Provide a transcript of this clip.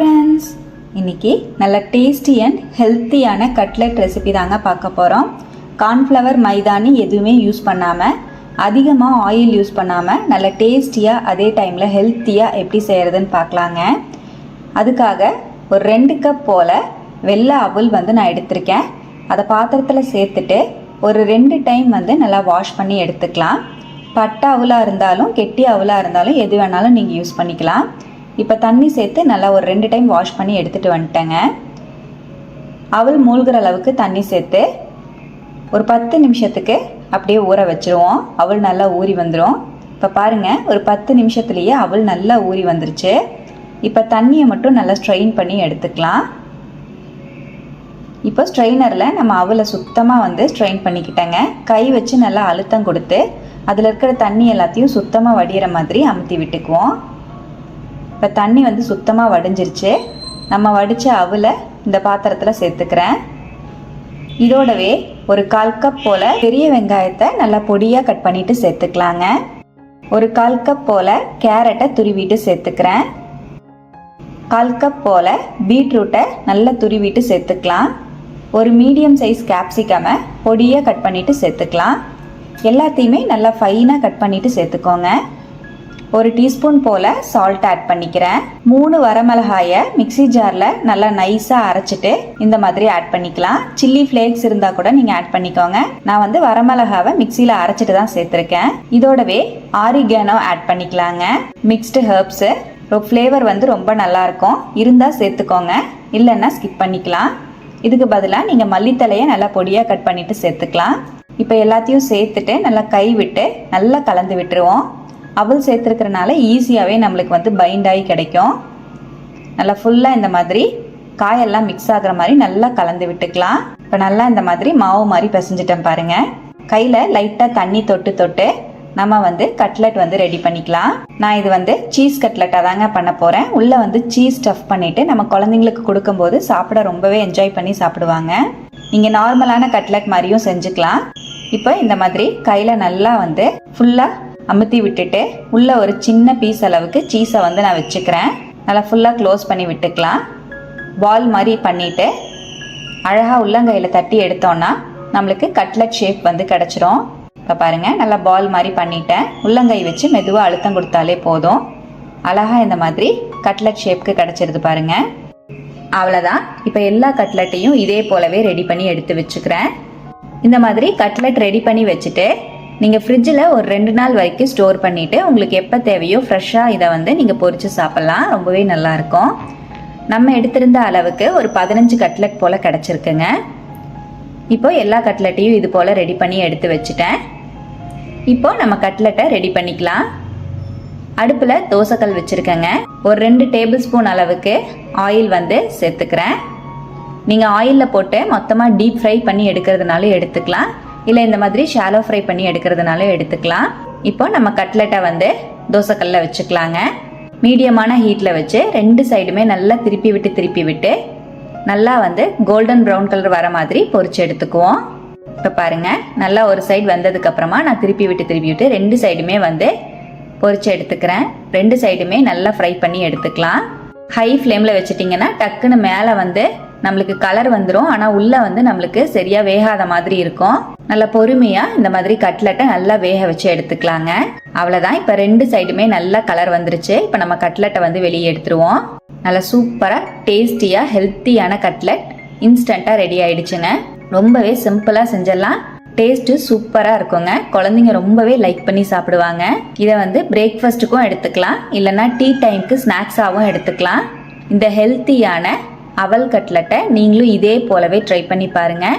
Friends இன்னைக்கு நல்ல tasty and ஹெல்த்தியான கட்லெட் ரெசிபி தாங்க பார்க்க போகிறோம் கார்ன்ஃப்ளவர் மைதானி எதுவுமே யூஸ் பண்ணாமல் அதிகமாக ஆயில் யூஸ் பண்ணாமல் நல்ல டேஸ்டியாக அதே டைமில் ஹெல்த்தியாக எப்படி செய்கிறதுன்னு பார்க்கலாங்க. அதுக்காக ஒரு ரெண்டு கப் போல் வெள்ளை அவுல் வந்து நான் எடுத்திருக்கேன். அதை பாத்திரத்தில் சேர்த்துட்டு ஒரு ரெண்டு டைம் வந்து நல்லா வாஷ் பண்ணி எடுத்துக்கலாம். பட்டை அவுலாக இருந்தாலும் கெட்டி அவுலாக இருந்தாலும் எது வேணாலும் நீங்கள் யூஸ் பண்ணிக்கலாம். இப்போ தண்ணி சேர்த்து நல்லா ஒரு ரெண்டு டைம் வாஷ் பண்ணி எடுத்துகிட்டு வந்துட்டேங்க. அவள் மூழ்கிற அளவுக்கு தண்ணி சேர்த்து ஒரு பத்து நிமிஷத்துக்கு அப்படியே ஊற வச்சுருவோம். அவள் நல்லா ஊறி வந்துடும் இப்போ பாருங்கள் ஒரு பத்து நிமிஷத்துலேயே அவள் நல்லா ஊறி வந்துருச்சு. இப்போ தண்ணியை மட்டும் நல்லா ஸ்ட்ரெயின் பண்ணி எடுத்துக்கலாம். இப்போ ஸ்ட்ரெயினரில் நம்ம அவளை சுத்தமாக வந்து ஸ்ட்ரெயின் பண்ணிக்கிட்டேங்க. கை வச்சு நல்லா அழுத்தம் கொடுத்து அதில் இருக்கிற தண்ணி எல்லாத்தையும் சுத்தமாக வடிகிற மாதிரி அமுத்தி விட்டுக்குவோம். இப்போ தண்ணி வந்து சுத்தமாக வடிஞ்சிருச்சு. நம்ம வடித்த அவலை இந்த பாத்திரத்தில் சேர்த்துக்கிறேன். இதோடவே ஒரு கால் கப் போல் பெரிய வெங்காயத்தை நல்லா பொடியாக கட் பண்ணிட்டு சேர்த்துக்கலாங்க. ஒரு கால் கப் போல் கேரட்டை துருவிட்டு சேர்த்துக்கிறேன். கால் கப் போல் பீட்ரூட்டை நல்லா துருவிட்டு சேர்த்துக்கலாம். ஒரு மீடியம் சைஸ் கேப்சிகமை பொடியாக கட் பண்ணிவிட்டு சேர்த்துக்கலாம். எல்லாத்தையுமே நல்லா ஃபைனாக கட் பண்ணிவிட்டு சேர்த்துக்கோங்க. ஒரு டீஸ்பூன் போல் சால்ட் ஆட் பண்ணிக்கிறேன். மூணு வரமிளகாயை மிக்சி ஜாரில் நல்லா நைஸாக அரைச்சிட்டு இந்த மாதிரி ஆட் பண்ணிக்கலாம். சில்லி ஃப்ளேக்ஸ் இருந்தால் கூட நீங்கள் ஆட் பண்ணிக்கோங்க. நான் வந்து வரமிளகாவை மிக்சியில் அரைச்சிட்டு தான் சேர்த்துருக்கேன். இதோடவே ஆரிகேனோ ஆட் பண்ணிக்கலாங்க. மிக்ஸ்டு ஹெர்ப்ஸு ஃப்ளேவர் வந்து ரொம்ப நல்லாயிருக்கும் இருந்தால் சேர்த்துக்கோங்க. இல்லைன்னா ஸ்கிப் பண்ணிக்கலாம். இதுக்கு பதிலாக நீங்கள் மல்லித்தலையை நல்லா பொடியாக கட் பண்ணிவிட்டு சேர்த்துக்கலாம். இப்போ எல்லாத்தையும் சேர்த்துட்டு நல்லா கை விட்டு நல்லா கலந்து விட்டுருவோம். அவள் சேர்த்துருக்கிறனால ஈஸியாகவே நம்மளுக்கு வந்து பைண்ட் ஆகி கிடைக்கும். நல்லா ஃபுல்லாக இந்த மாதிரி காயெல்லாம் மிக்ஸ் ஆகுற மாதிரி நல்லா கலந்து விட்டுக்கலாம். இப்போ நல்லா இந்த மாதிரி மாவு மாதிரி பிசைஞ்சிட்டேன் பாருங்கள் கையில் லைட்டாக தண்ணி தொட்டு தொட்டு நம்ம வந்து கட்லெட் வந்து ரெடி பண்ணிக்கலாம். நான் இது வந்து சீஸ் கட்லெட்டாக தாங்க பண்ண போகிறேன் உள்ளே வந்து சீஸ் ஸ்டஃப் பண்ணிவிட்டு நம்ம குழந்தைங்களுக்கு கொடுக்கும்போது சாப்பிட ரொம்பவே என்ஜாய் பண்ணி சாப்பிடுவாங்க. நீங்கள் நார்மலான கட்லெட் மாதிரியும் செஞ்சுக்கலாம். இப்போ இந்த மாதிரி கையில் நல்லா வந்து ஃபுல்லாக அமுத்தி விட்டுட்டு உள்ள ஒரு சின்ன பீஸ் அளவுக்கு சீஸை வந்து நான் வச்சுக்கிறேன். நல்லா ஃபுல்லாக க்ளோஸ் பண்ணி விட்டுக்கலாம். பால் மாதிரி பண்ணிவிட்டு அழகாக உள்ளங்கையில் தட்டி எடுத்தோன்னா நம்மளுக்கு கட்லட் ஷேப் வந்து கிடச்சிரும். இப்போ பாருங்கள் நல்லா பால் மாதிரி பண்ணிட்டேன். உள்ளங்கை வச்சு மெதுவாக அழுத்தம் கொடுத்தாலே போதும். அழகாக இந்த மாதிரி கட்லட் ஷேப்க்கு கிடச்சிருது பாருங்கள் அவ்வளோதான் இப்போ எல்லா கட்லெட்டையும் இதே போலவே ரெடி பண்ணி எடுத்து வச்சுக்கிறேன். இந்த மாதிரி கட்லெட் ரெடி பண்ணி வச்சுட்டு நீங்கள் ஃப்ரிட்ஜில் ஒரு ரெண்டு நாள் வரைக்கும் ஸ்டோர் பண்ணிவிட்டு உங்களுக்கு எப்போ தேவையோ ஃப்ரெஷ்ஷாக இதை வந்து நீங்கள் பொறிச்சு சாப்பிட்லாம். ரொம்பவே நல்லாயிருக்கும் நம்ம எடுத்திருந்த அளவுக்கு ஒரு பதினஞ்சு கட்லெட் போல் கிடச்சிருக்குங்க. இப்போ எல்லா கட்லெட்டையும் இது போல் ரெடி பண்ணி எடுத்து வச்சுட்டேன். இப்போ நம்ம கட்லெட்டை ரெடி பண்ணிக்கலாம். அடுப்பில் தோசைக்கல் வச்சுருக்கேங்க. ஒரு ரெண்டு டேபிள் ஸ்பூன் அளவுக்கு ஆயில் வந்து சேர்த்துக்கிறேன். நீங்கள் ஆயிலில் போட்டு மொத்தமாக டீப் ஃப்ரை பண்ணி எடுக்கிறதுனாலும் எடுத்துக்கலாம். இல்லை இந்த மாதிரி ஷாலோ ஃப்ரை பண்ணி எடுக்கிறதுனாலும் எடுத்துக்கலாம். இப்போ நம்ம கட்லெட்டை வந்து தோசைக்கல்ல வச்சுக்கலாங்க. மீடியமான ஹீட்டில் வச்சு ரெண்டு சைடுமே நல்லா திருப்பி விட்டு திருப்பி விட்டு நல்லா வந்து கோல்டன் ப்ரௌன் கலர் வர மாதிரி பொரிச்சு எடுத்துக்குவோம். இப்போ பாருங்கள் நல்லா ஒரு சைடு வந்ததுக்கப்புறமா நான் திருப்பி விட்டு திருப்பி விட்டு ரெண்டு சைடுமே வந்து பொறிச்சு எடுத்துக்கிறேன். ரெண்டு சைடுமே நல்லா ஃப்ரை பண்ணி எடுத்துக்கலாம். ஹை ஃப்ளேமில் வச்சுட்டிங்கன்னா டக்குன்னு மேலே வந்து நம்மளுக்கு கலர் வந்துடும் ஆனால் உள்ளே வந்து நம்மளுக்கு சரியாக வேகாத மாதிரி இருக்கும். நல்லா பொறுமையாக இந்த மாதிரி கட்லெட்டை நல்லா வேக வச்சு எடுத்துக்கலாங்க. அவ்வளோதான் இப்போ ரெண்டு சைடுமே நல்லா கலர் வந்துருச்சு. இப்போ நம்ம கட்லெட்டை வந்து வெளியே எடுத்துருவோம். நல்லா சூப்பராக டேஸ்டியாக ஹெல்த்தியான கட்லெட் இன்ஸ்டண்ட்டாக ரெடி ஆயிடுச்சுங்க. ரொம்பவே சிம்பிளாக செஞ்சிடலாம். டேஸ்ட்டு சூப்பராக இருக்குங்க. குழந்தைங்க ரொம்பவே லைக் பண்ணி சாப்பிடுவாங்க. இதை வந்து பிரேக்ஃபாஸ்ட்டுக்கும் எடுத்துக்கலாம். இல்லைன்னா டீ டைமுக்கு ஸ்நாக்ஸாகவும் எடுத்துக்கலாம். இந்த ஹெல்த்தியான அவல் கட்லெட்டை நீங்களும் இதே போலவே ட்ரை பண்ணி பாருங்கள்